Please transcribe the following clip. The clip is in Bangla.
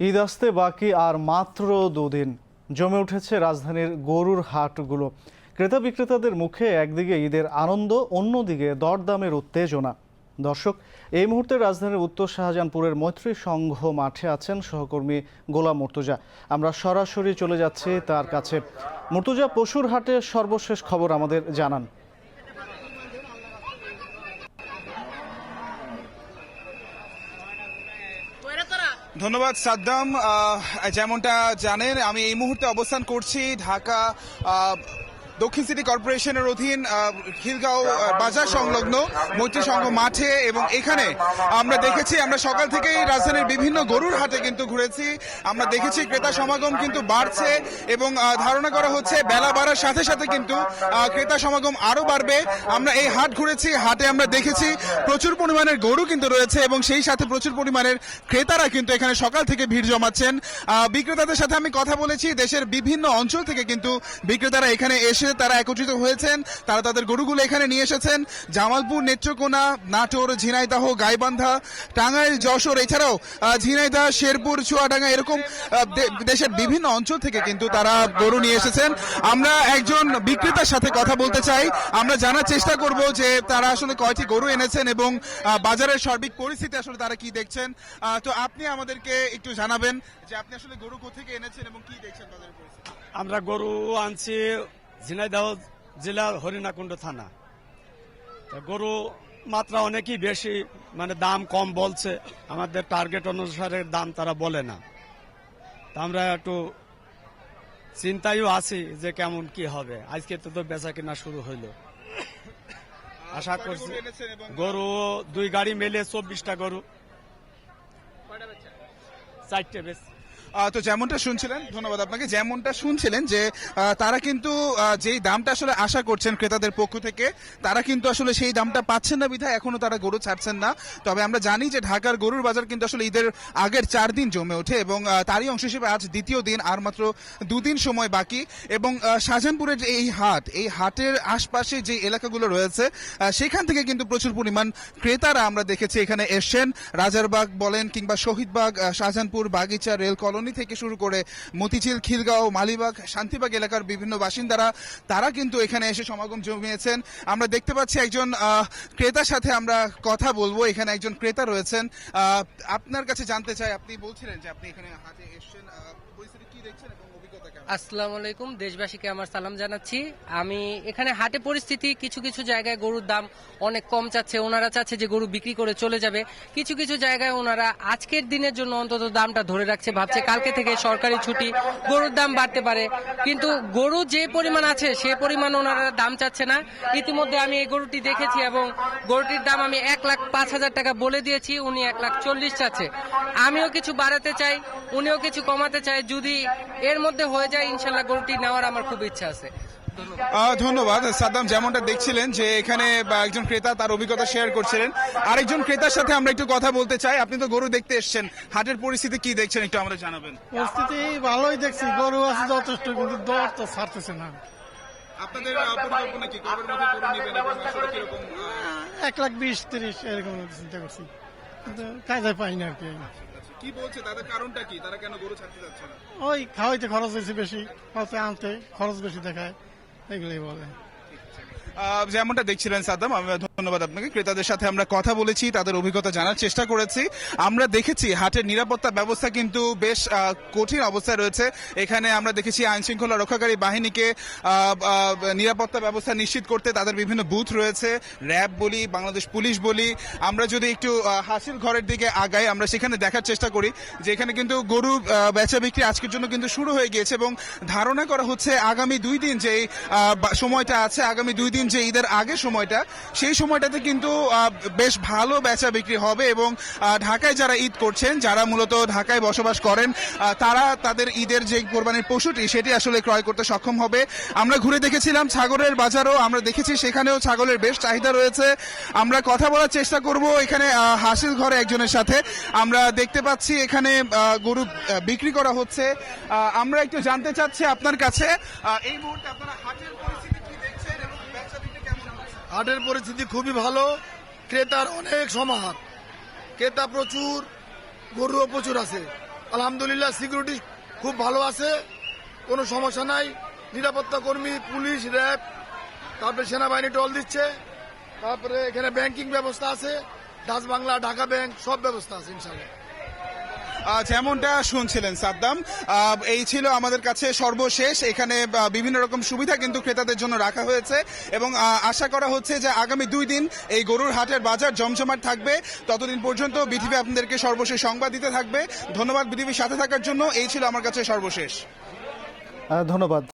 ঈদ আসতে বাকি আর মাত্র দুদিন। জমে উঠেছে রাজধানীর গরুর হাটগুলো। ক্রেতা বিক্রেতাদের মুখে একদিকে ঈদের আনন্দ, অন্যদিকে দরদামের উত্তেজনা। দর্শক, এই মুহূর্তে রাজধানীর উত্তর শাহজাহানপুরের মৈত্রী সংঘ মাঠে আছেন সহকর্মী গোলাম মুর্তুজা। আমরা সরাসরি চলে যাচ্ছি তার কাছে। মুর্তুজা, পশুর হাটের সর্বশেষ খবর আমাদের জানান। ধন্যবাদ সাদ্দাম। যেমনটা জানেন আমি এই মুহূর্তে অবস্থান করছি ঢাকা দক্ষিণ সিটি কর্পোরেশনের অধীন খিলগাঁও বাজার সংলগ্ন মৈত্রী সংঘ মাঠে এবং এখানে আমরা দেখেছি, আমরা সকাল থেকেই রাজধানীর বিভিন্ন গরুর হাটে কিন্তু ঘুরেছি। আমরা দেখেছি ক্রেতা সমাগম কিন্তু বাড়ছে এবং ধারণা করা হচ্ছে বেলা বাড়ার সাথে সাথে কিন্তু ক্রেতা সমাগম আরও বাড়বে। আমরা এই হাট ঘুরেছি, হাটে আমরা দেখেছি প্রচুর পরিমাণের গরু কিন্তু রয়েছে এবং সেই সাথে প্রচুর পরিমাণের ক্রেতারা কিন্তু এখানে সকাল থেকে ভিড় জমাচ্ছেন। বিক্রেতাদের সাথে আমি কথা বলেছি, দেশের বিভিন্ন অঞ্চল থেকে কিন্তু বিক্রেতারা এখানে এসে তারা একত্রিত হয়েছেন, তারা তাদের গরুগুলো এখানে নিয়ে এসেছেন। জামালপুর, নেত্রকোনা, নাটোর, ঝিনাইদহ, গাইবান্ধা, টাঙ্গাইল, যশোর, এছাড়াও ঝিনাইদহ, শেরপুর, চুয়াডাঙ্গা এরকম দেশের বিভিন্ন অঞ্চল থেকে কিন্তু তারা গরু নিয়ে এসেছেন। আমরা একজন বিক্রেতার সাথে কথা বলতে চাই। আমরা জানার চেষ্টা করব যে তারা আসলে কয়টি গরু এনেছেন এবং বাজারের সার্বিক পরিস্থিতি আসলে তারা কি দেখছেন। তো আপনি আমাদেরকে একটু জানাবেন যে আপনি আসলে গরু কোথেকে এনেছেন এবং কি দেখছেন বাজারের পরিস্থিতি? আমরা গরু আনছি ঝিনাইদহ জেলার হরিণাকুণ্ড থানা। গরু মাত্রা অনেকই বেশি মানে দাম কম বলছে। আমাদের টার্গেট অনুসারে দাম তারা বলে না। তা আমরা একটু চিন্তায়ও আছি যে কেমন কি হবে। আজকে তো তো বেচা কেনা শুরু হইল। আশা করছি গরু দুই গাড়ি মেলে চব্বিশটা গরু। চারটে বেশ তো যেমনটা শুনছিলেন, ধন্যবাদ আপনাকে, যেমনটা শুনছিলেন যে তারা কিন্তু যেই দামটা আসলে আশা করছেন ক্রেতাদের পক্ষ থেকে, তারা কিন্তু আসলে সেই দামটা পাচ্ছেন না বিধায় এখনও তারা গরু ছাড়ছেন না। তবে আমরা জানি যে ঢাকার গরুর বাজার কিন্তু আসলে ঈদের আগের চার দিন জমে ওঠে এবং তারই অংশ হিসেবে আজ দ্বিতীয় দিন আর মাত্র দুদিন সময় বাকি এবং শাহজাহানপুরের যে এই হাট, এই হাটের আশপাশে যে এলাকাগুলো রয়েছে সেখান থেকে কিন্তু প্রচুর পরিমাণ ক্রেতারা আমরা দেখেছি এখানে এসছেন। রাজারবাগ বলেন কিংবা শহীদবাগ শাহজাহানপুর, বাগিচা, রেল কলোনি থেকে শুরু করে মতিঝিল খিলগাঁও মালিবাগ, শান্তিবাগ এলাকার বিভিন্ন বাসিন্দারা, তারা কিন্তু এখানে এসে সমাগম জমিয়েছেন। আমরা দেখতে পাচ্ছি একজন ক্রেতার সাথে আমরা কথা বলব। এখানে একজন ক্রেতা রয়েছেন। আপনার কাছে জানতে চাই, আপনি বলছিলেন যে আপনি এখানে হাতে এসছেন। পরিস্থিতি কি দেখছেন এবং অভিজ্ঞতা আসসালামু আলাইকুম, দেশবাসীকে আমার সালাম জানাচ্ছি। আমি এখানে হাটে পরিস্থিতি, কিছু কিছু জায়গায় গরুর দাম অনেক কম চাচ্ছে, ওনারা চাচ্ছে যে গরু বিক্রি করে চলে যাবে। কিছু কিছু জায়গায় ওনারা আজকের দিনের জন্য অন্তত দামটা ধরে রাখছে, ভাবছে কালকে থেকে সরকারি ছুটি, গরুর দাম বাড়তে পারে। কিন্তু গরু যে পরিমাণ আছে, সে পরিমাণ ওনারা দাম চাচ্ছে না। ইতিমধ্যে আমি এই গরুটি দেখেছি এবং গরুটির দাম আমি এক লাখ পাঁচ হাজার টাকা বলে দিয়েছি, উনি এক লাখ চল্লিশ চাচ্ছে। আমিও কিছু বাড়াতে চাই, উনিও কিছু কমাতে চাই, যদি এর মধ্যে হয়ে যায় ইনশাল্লাহ গরুটি নেওয়ার আমার খুব ইচ্ছা আছে। ধন্যবাদ আহ, ধন্যবাদ। সাদ্দাম যেমনটা দেখছিলেন যে এখানে বা একজন ক্রেতা তার অভিজ্ঞতা শেয়ার করছিলেন। আরেকজন ক্রেতার সাথে আমরা একটু কথা বলতে চাই। আপনি তো গরু দেখতে এসেছেন। হাটের পরিস্থিতি কি দেখছেন একটু আমরা জানাবেন। পরিস্থিতি ভালোই দেখছি। গরু আছে যথেষ্ট কিন্তু দর তো ছাড়তেছে না। আপনাদের পরিকল্পনা কি? কবের মধ্যে গরু নেবেন আসলে কীরকম এক লাখ বিশ তিরিশ এরকম চিন্তা করছি। কাজে পাই না আর কি। কি বলছে? তাদের কারণটা কি? তারা কেন গরু ছাড়তে যাচ্ছে না? ওই খাওয়াইতে খরচ হয়েছে বেশি হয়তো আনতে খরচ বেশি দেখায় এগুলোই বলে। যেমনটা দেখছিলেন সাদ্দাম আমি ধন্যবাদ আপনাকে। ক্রেতাদের সাথে আমরা কথা বলেছি, তাদের অভিজ্ঞতা জানার চেষ্টা করেছি। আমরা দেখেছি হাটের নিরাপত্তা ব্যবস্থা কিন্তু বেশ কঠিন অবস্থায় রয়েছে। এখানে আমরা দেখেছি আইন শৃঙ্খলা রক্ষাকারী বাহিনীকে নিরাপত্তা ব্যবস্থা নিশ্চিত করতে তাদের বিভিন্ন বুথ রয়েছে। র্যাব বলি, বাংলাদেশ পুলিশ বলি। আমরা যদি একটু হাসিল ঘরের দিকে আগাই, আমরা সেখানে দেখার চেষ্টা করি, যে এখানে কিন্তু গরু বেচা বিক্রি আজকের জন্য কিন্তু শুরু হয়ে গিয়েছে এবং ধারণা করা হচ্ছে আগামী দুই দিন যে সময়টা আছে, আগামী দুই দিন যে ঈদের আগে সময়টা, সেই সময়টাতে কিন্তু বেশ ভালো বেচা বিক্রি হবে এবং ঢাকায় যারা ঈদ করছেন, যারা মূলত ঢাকায় বসবাস করেন তারা তাদের ঈদের যে কোরবানির পশুটি, সেটি আসলে ক্রয় করতে সক্ষম হবে। আমরা ঘুরে দেখেছিলাম ছাগলের বাজারও, আমরা দেখেছি সেখানেও ছাগলের বেশ চাহিদা রয়েছে। আমরা কথা বলার চেষ্টা করব এখানে হাসিল ঘরে একজনের সাথে। আমরা দেখতে পাচ্ছি এখানে গরু বিক্রি করা হচ্ছে। আমরা একটু জানতে চাচ্ছি আপনার কাছে এই মুহূর্তে আপনারা হাটের পরিস্থিতি হাটের পরিস্থিতি খুবই ভালো। ক্রেতার অনেক সমাহার। ক্রেতা প্রচুর, গরুও প্রচুর আছে। আলহামদুলিল্লাহ সিকিউরিটি খুব ভালো আছে, কোনো সমস্যা নাই। নিরাপত্তা কর্মী, পুলিশ, র্যাব, তারপরে সেনাবাহিনী টল দিচ্ছে। তারপরে এখানে ব্যাংকিং ব্যবস্থা আছে, ডাচ বাংলা, ঢাকা ব্যাংক, সব ব্যবস্থা আছে ইনশাল্লাহ যেমনটা শুনছিলেন সাদ্দাম। এই ছিল আমাদের কাছে সর্বশেষ। এখানে বিভিন্ন রকম সুবিধা কিন্তু ক্রেতাদের জন্য রাখা হয়েছে। এবং আশা করা হচ্ছে যে আগামী দুই দিন এই গরুর হাটের বাজার জমজমাট থাকবে। ততদিন পর্যন্ত বিটিভি আপনাদেরকে সর্বশেষ সংবাদ দিতে থাকবে। ধন্যবাদ বিটিভির সাথে থাকার জন্য। এই ছিল আমার কাছে সর্বশেষ। ধন্যবাদ।